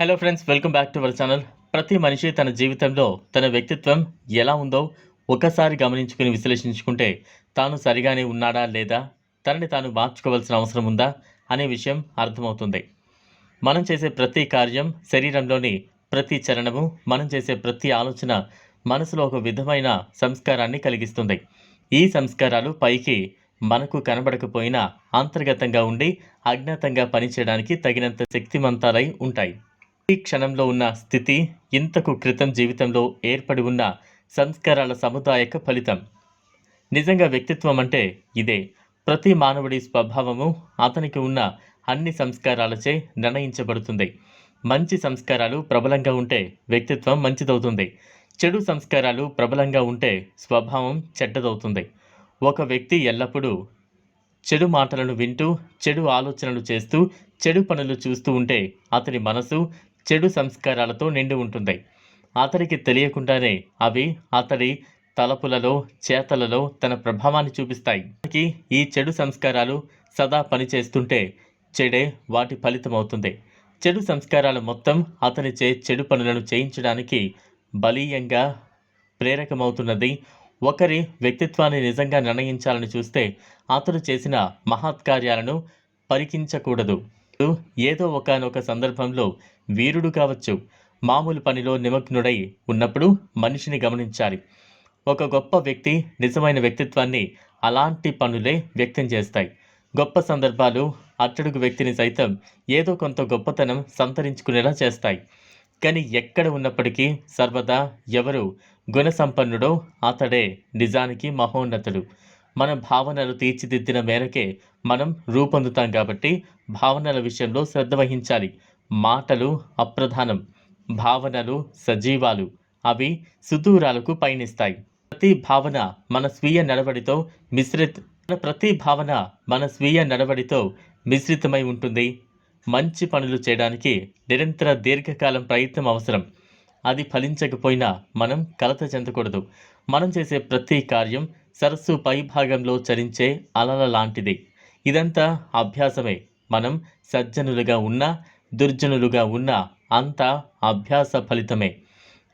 Hello friends welcome back to our channel ప్రతి మనిషి తన జీవితంలో తన వ్యక్తిత్వం ఎలా ఉందో ఒకసారి గమనించుకుని విశ్లేషించుకుంటే తాను సరిగానే ఉన్నాడా లేదా తనని తాను మార్చుకోవాల్సిన అవసరం ఉందా అనే విషయం అర్థమవుతుంది. మనం చేసే ప్రతి కార్యం శరీరంలోని ప్రతి చరణము మనం చేసే ప్రతి ఆలోచన మనసులో ఒక విధమైన సంస్కారాన్ని కలిగిస్తుంది. ఈ సంస్కారాలు పైకి మనకు కనబడకపోయినా అంతర్గతంగా ఉండి అజ్ఞాతంగా పనిచేయడానికి తగినంత శక్తిమంతాలై ఉంటాయి. ఈ క్షణంలో ఉన్న స్థితి ఇంతకు క్రితం జీవితంలో ఏర్పడి ఉన్న సంస్కారాల సముదాయక ఫలితం. నిజంగా వ్యక్తిత్వం అంటే ఇదే. ప్రతి మానవుడి స్వభావము అతనికి ఉన్న అన్ని సంస్కారాలచే నిర్ణయించబడుతుంది. మంచి సంస్కారాలు ప్రబలంగా ఉంటే వ్యక్తిత్వం మంచిదవుతుంది. చెడు సంస్కారాలు ప్రబలంగా ఉంటే స్వభావం చెడ్డదవుతుంది. ఒక వ్యక్తి ఎల్లప్పుడూ చెడు మాటలను వింటూ చెడు ఆలోచనలు చేస్తూ చెడు పనులు చూస్తూ ఉంటే అతని మనసు చెడు సంస్కారాలతో నిండి ఉంటుంది అతనికి తెలియకుండానే అవి అతడి తలపులలో చేతలలో తన ప్రభావాన్ని చూపిస్తాయి. అతనికి ఈ చెడు సంస్కారాలు సదా పనిచేస్తుంటే చెడే వాటి ఫలితం అవుతుంది చెడు సంస్కారాలు మొత్తం అతనిచే చెడు పనులను చేయించడానికి బలీయంగా ప్రేరకమవుతున్నది. ఒకరి వ్యక్తిత్వాన్ని నిజంగా నిర్ణయించాలని చూస్తే అతడు చేసిన మహత్కార్యాలను పరికించకూడదు. ఏదో ఒకనొక సందర్భంలో వీరుడు కావచ్చు. మామూలు పనిలో నిమగ్నుడై ఉన్నప్పుడు మనిషిని గమనించాలి. ఒక గొప్ప వ్యక్తి నిజమైన వ్యక్తిత్వాన్ని అలాంటి పనులే వ్యక్తం చేస్తాయి. గొప్ప సందర్భాలు అట్టడుగు వ్యక్తిని సైతం ఏదో కొంత గొప్పతనం సంతరించుకునేలా చేస్తాయి. కానీ ఎక్కడ ఉన్నప్పటికీ సర్వదా ఎవరు గుణసంపన్నుడో అతడే నిజానికి మహోన్నతుడు. మన భావనలు తీర్చిదిద్దిన మేరకే మనం రూపొందుతాం కాబట్టి భావనల విషయంలో శ్రద్ధ వహించాలి. మాటలు అప్రధానం భావనలు సజీవాలు. అవి సుదూరాలకు పయనిస్తాయి. ప్రతి భావన మన స్వీయ నడవడితో మిశ్రిత మన ప్రతి భావన మన స్వీయ నడవడితో మిశ్రితమై ఉంటుంది. మంచి పనులు చేయడానికి నిరంతర దీర్ఘకాలం ప్రయత్నం అవసరం. అది ఫలించకపోయినా మనం కలత చెందకూడదు. మనం చేసే ప్రతి కార్యం సరస్సు పై భాగంలో చరించే అలల లాంటిది. ఇదంతా అభ్యాసమే. మనం సజ్జనులుగా ఉన్నా దుర్జనులుగా ఉన్నా అంతా అభ్యాస ఫలితమే.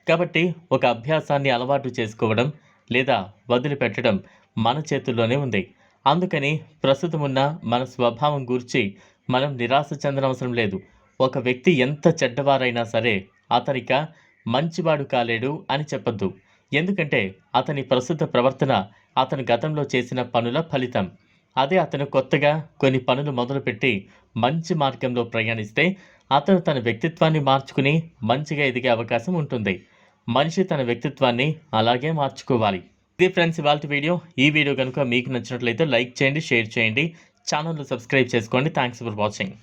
కాబట్టి ఒక అభ్యాసాన్ని అలవాటు చేసుకోవడం లేదా వదిలిపెట్టడం మన చేతుల్లోనే ఉంది. అందుకని ప్రస్తుతం ఉన్న మన స్వభావం గురించి మనం నిరాశ చెందనవసరం లేదు. ఒక వ్యక్తి ఎంత చెడ్డవారైనా సరే అతనిక మంచివాడు కాలేడు అని చెప్పొద్దు. ఎందుకంటే అతని ప్రస్తుత ప్రవర్తన అతను గతంలో చేసిన పనుల ఫలితం. అదే అతను కొత్తగా కొన్ని పనులు మొదలుపెట్టి మంచి మార్గంలో ప్రయాణిస్తే అతను తన వ్యక్తిత్వాన్ని మార్చుకుని మంచిగా ఎదిగే అవకాశం ఉంటుంది. మనిషి తన వ్యక్తిత్వాన్ని అలాగే మార్చుకోవాలి. ఇది ఫ్రెండ్స్ ఇవాళ వీడియో. ఈ వీడియో కనుక మీకు నచ్చినట్లయితే లైక్ చేయండి షేర్ చేయండి. ఛానల్ను సబ్స్క్రైబ్ చేసుకోండి. Thanks for watching.